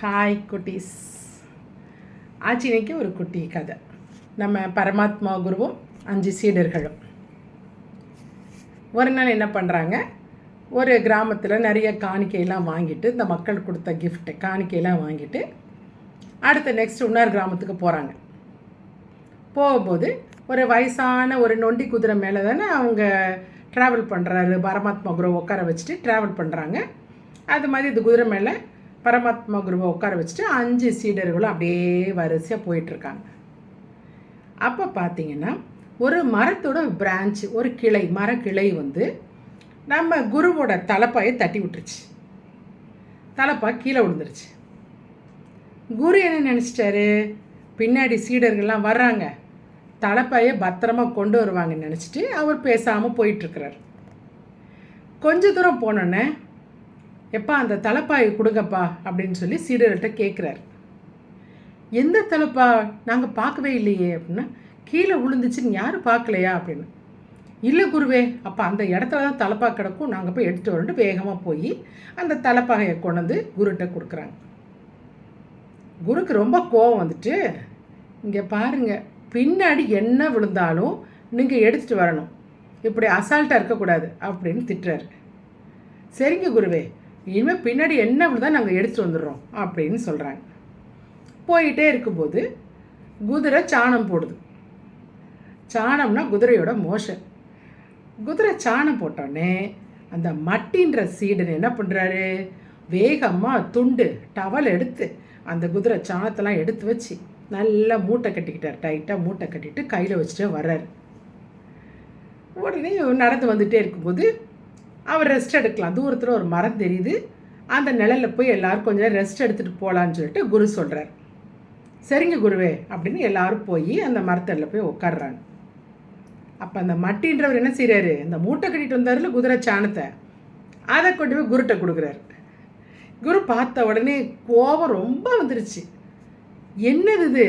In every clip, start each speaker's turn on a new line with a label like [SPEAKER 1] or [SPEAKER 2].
[SPEAKER 1] Hi குட்டீஸ். ஆச்சினைக்கு ஒரு குட்டி கதை. நம்ம பரமாத்மா குருவும் அஞ்சு சீடர்களும். ஒரு நாள் என்ன பண்ணுறாங்க ஒரு கிராமத்தில் நிறைய காணிக்கையெல்லாம் வாங்கிட்டு இந்த மக்கள் கொடுத்த gift காணிக்கையெல்லாம் வாங்கிட்டு அடுத்த நெக்ஸ்ட் இன்னொரு கிராமத்துக்கு போகிறாங்க போகும்போது ஒரு வயசான ஒரு நொண்டி குதிரை மேலே தானே அவங்க ட்ராவல் பண்ணுறாரு பரமாத்மா குரு உட்கார வச்சுட்டு ட்ராவல் பண்ணுறாங்க அது மாதிரி இந்த குதிரை மேலே பரமாத்மா குருவை உட்கார வச்சுட்டு அஞ்சு சீடர்களும் அப்படியே வரிசையாக போயிட்டுருக்காங்க. அப்போ பார்த்தீங்கன்னா ஒரு மரத்தோட பிரான்ச் ஒரு கிளை மரக்கிளை வந்து நம்ம குருவோட தலைப்பாயை தட்டி விட்டுருச்சு. தலைப்பா கீழே விழுந்துருச்சு. குரு என்ன நினச்சிட்டாரு? பின்னாடி சீடர்கள்லாம் வர்றாங்க. தலைப்பாயை பத்திரமா கொண்டு வருவாங்கன்னு நினச்சிட்டு அவர் பேசாமல் போயிட்டுருக்கிறார். கொஞ்ச தூரம் போனோன்னே எப்பா அந்த தலைப்பாயை கொடுங்கப்பா அப்படின்னு சொல்லி சீடர்கிட்ட கேட்குறாரு எந்த தலைப்பா? நாங்கள் பார்க்கவே இல்லையே அப்படின்னா. கீழே விழுந்துச்சுன்னு யாரும் பார்க்கலையா அப்படின்னு. இல்லை குருவே அப்போ அந்த இடத்துல தான் தலைப்பா கிடக்கும் நாங்கள் போய் எடுத்துகிட்டு வரணும் வேகமாக போய் அந்த தலைப்பாகையை கொண்டு வந்து குருகிட்ட கொடுக்குறாங்க. குருக்கு ரொம்ப கோவம் வந்துட்டு இங்கே பாருங்கள் பின்னாடி என்ன விழுந்தாலும் நீங்கள் எடுத்துகிட்டு வரணும். இப்படி அசால்ட்டாக இருக்கக்கூடாது அப்படின்னு திட்டுறாரு. சரிங்க குருவே இனிமேல் பின்னாடி என்ன தான் நாங்கள் எடுத்துகிட்டு வந்துடுறோம் அப்படின்னு சொல்கிறாங்க போயிட்டே இருக்கும்போது குதிரை சாணம் போடுது. சாணம்னா குதிரையோட மோஷன். குதிரை சாணம் போட்டோடனே அந்த மட்டின்ற சீடன் என்ன பண்ணுறாரு வேகமாக துண்டு டவல் எடுத்து அந்த குதிரை சாணத்தெல்லாம் எடுத்து வச்சு நல்லா மூட்டை கட்டிக்கிட்டார். டைட்டாக மூட்டை கட்டிட்டு கையில் வச்சுட்டே வர்றாரு. உடனே நடந்து வந்துகிட்டே இருக்கும்போது அவர் ரெஸ்ட் எடுக்கலாம். தூரத்தில் ஒரு மரம் தெரியுது. அந்த நிழலில் போய் எல்லோரும் கொஞ்சம் நேரம் ரெஸ்ட் எடுத்துகிட்டு போகலான்னு சொல்லிட்டு குரு சொல்கிறார் சரிங்க குருவே அப்படின்னு எல்லாரும் போய் அந்த மரத்தில் போய் உட்காடுறாங்க அப்போ அந்த மட்டின்றவர் என்ன செய்கிறாரு இந்த மூட்டை கட்டிட்டு வந்தார்ல குதிரை சாணத்தை. அதை கொண்டு போய் குருட்டை கொடுக்குறாரு. குரு பார்த்த உடனே கோபம் ரொம்ப வந்துருச்சு. என்னது இது?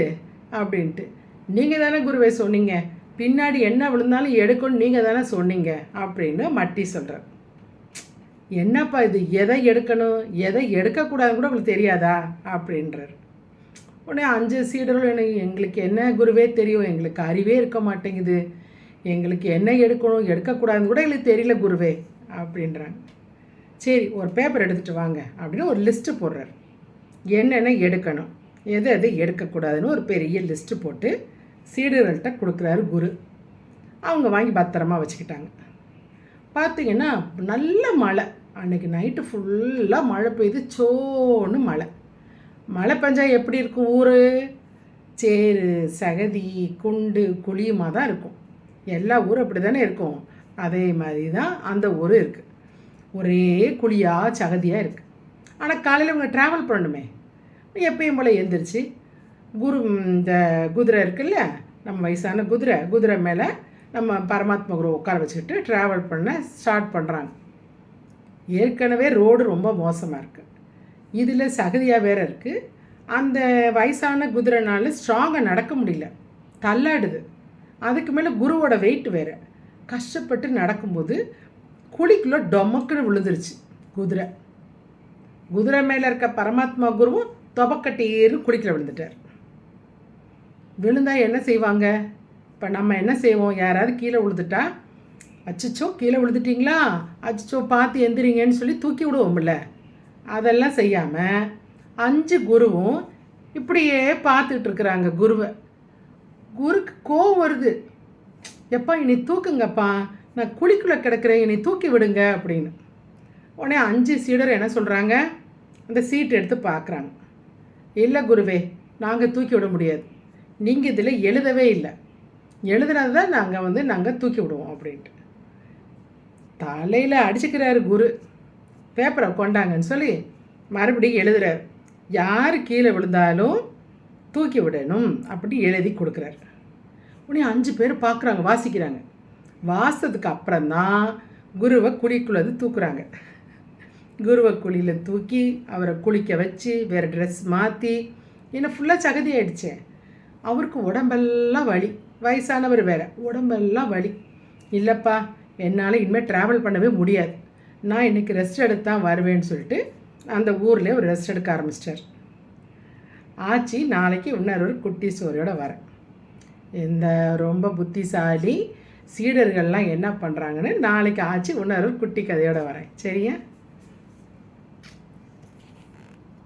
[SPEAKER 1] அப்படின்ட்டு. நீங்கள் தானே குருவே சொன்னீங்க. பின்னாடி என்ன விழுந்தாலும் எடுக்கணும்னு நீங்கள் தானே சொன்னீங்க. அப்படின்னு மட்டி சொல்கிறார் என்னப்பா இது? எதை எடுக்கணும்? எதை எடுக்கக்கூடாதுன்னு கூட உங்களுக்கு தெரியாதா? அப்படின்றார். உடனே அஞ்சு சீடர்களும் எனக்கு எங்களுக்கு என்ன குருவே தெரியும்? எங்களுக்கு அறிவே இருக்க மாட்டேங்குது. எங்களுக்கு என்ன எடுக்கணும்? எடுக்கக்கூடாதுன்னு கூட எங்களுக்கு தெரியல குருவே அப்படின்றாங்க. சரி ஒரு பேப்பர் எடுத்துகிட்டு வாங்க அப்படின்னு ஒரு லிஸ்ட்டு போடுறாரு. என்னென்ன எடுக்கணும்? எது எது எடுக்கக்கூடாதுன்னு ஒரு பெரிய லிஸ்ட்டு போட்டு சீடர்கள்ட்ட கொடுக்குறாரு குரு. அவங்க வாங்கி பத்திரமா வச்சுக்கிட்டாங்க. பார்த்தீங்கன்னா நல்ல மழை. அன்னைக்கு நைட்டு ஃபுல்லாக மழை பெய்யுது சோன்னு மழை. மழை பெஞ்சால் எப்படி இருக்கும் ஊர்? சேரு சகதி குண்டு குழியுமாக தான் இருக்கும். எல்லா ஊரும் அப்படி தானே இருக்கும். அதே மாதிரி தான் அந்த ஊர் இருக்குது ஒரே குழியாக சகதியாக இருக்குது ஆனால் காலையில் இவங்க ட்ராவல் பண்ணணுமே. எப்பயும் போல் எந்திரிச்சு குரு இந்த குதிரை இருக்குல்ல நம்ம வயசான குதிரை குதிரை மேலே நம்ம பரமாத்மா குரு உட்கார வச்சுக்கிட்டு ட்ராவல் பண்ண ஸ்டார்ட் பண்ணுறாங்க ஏற்கனவே ரோடு ரொம்ப மோசமாக இருக்குது இதில் சகதியாக வேறு இருக்குது அந்த வயசான குதிரைனால ஸ்ட்ராங்காக நடக்க முடியல. தள்ளாடுது. அதுக்கு மேலே குருவோட வெயிட் வேறு. கஷ்டப்பட்டு நடக்கும்போது குழிக்குள்ளே டொமக்குன்னு விழுந்துருச்சு குதிரை. குதிரை மேலே இருக்க பரமாத்மா குருவும் தொபக்கட்டீர்னு குழிக்கில் விழுந்துட்டார். விழுந்தா என்ன செய்வாங்க? இப்போ நம்ம என்ன செய்வோம்? யாராவது கீழே விழுந்துட்டா அச்சோ கீழே விழுந்துட்டீங்களா? அச்சோ பார்த்து எந்திரிங்கன்னு சொல்லி தூக்கி விடுவோம்ல. அதெல்லாம் செய்யாமல் அஞ்சு குருவும் இப்படியே பார்த்துட்டு இருக்கிறாங்க குருவை. குருக்கு கோவம் வருது. எப்பா இனி தூக்குங்கப்பா. நான் குழிக்குள்ளே கிடக்கிறேன் இனி தூக்கி விடுங்க அப்படின்னு. உடனே அஞ்சு சீடர் என்ன சொல்கிறாங்க அந்த சீட் எடுத்து பார்க்குறாங்க. இல்லை குருவே நாங்கள் தூக்கி விட முடியாது. நீங்கள் இதில் எழுதவே இல்லை. எழுதுனது தான் நாங்கள் வந்து நாங்கள் தூக்கி விடுவோம் அப்படின்ட்டு. தலையில் அடிச்சுக்கிறாரு குரு. பேப்பரை கொண்டாங்கன்னு சொல்லி மறுபடியும் எழுதுறாரு. யார் கீழே விழுந்தாலும் தூக்கி விடணும் அப்படி எழுதி கொடுக்குறாரு. உடனே அஞ்சு பேர் பார்க்குறாங்க வாசிக்கிறாங்க. வாசத்துக்கு அப்புறம்தான் குருவை குழிக்குள்ளே தூக்குறாங்க. குருவை குழியில் தூக்கி அவரை குளிக்க வச்சு வேறு ட்ரெஸ் மாற்றி என்னை ஃபுல்லாக சகதி ஆயிடுச்சே. அவருக்கு உடம்பெல்லாம் வலி. வயசானவர் வேறு. உடம்பெல்லாம் வலி. இல்லைப்பா என்னால் இனிமேல் ட்ராவல் பண்ணவே முடியாது. நான் இன்றைக்கி ரெஸ்ட் எடுத்து தான் வருவேன்னு சொல்லிட்டு அந்த ஊர்லேயே ஒரு ரெஸ்ட் எடுக்க ஆரம்பிச்சிட்டார். ஆச்சி நாளைக்கு இன்னொரு ஒரு குட்டி ஸ்டோரியோடு வரேன். இந்த ரொம்ப புத்திசாலி சீடர்கள்லாம் என்ன பண்ணுறாங்கன்னு நாளைக்கு ஆச்சி இன்னொரு குட்டி கதையோட வரேன். சரியா?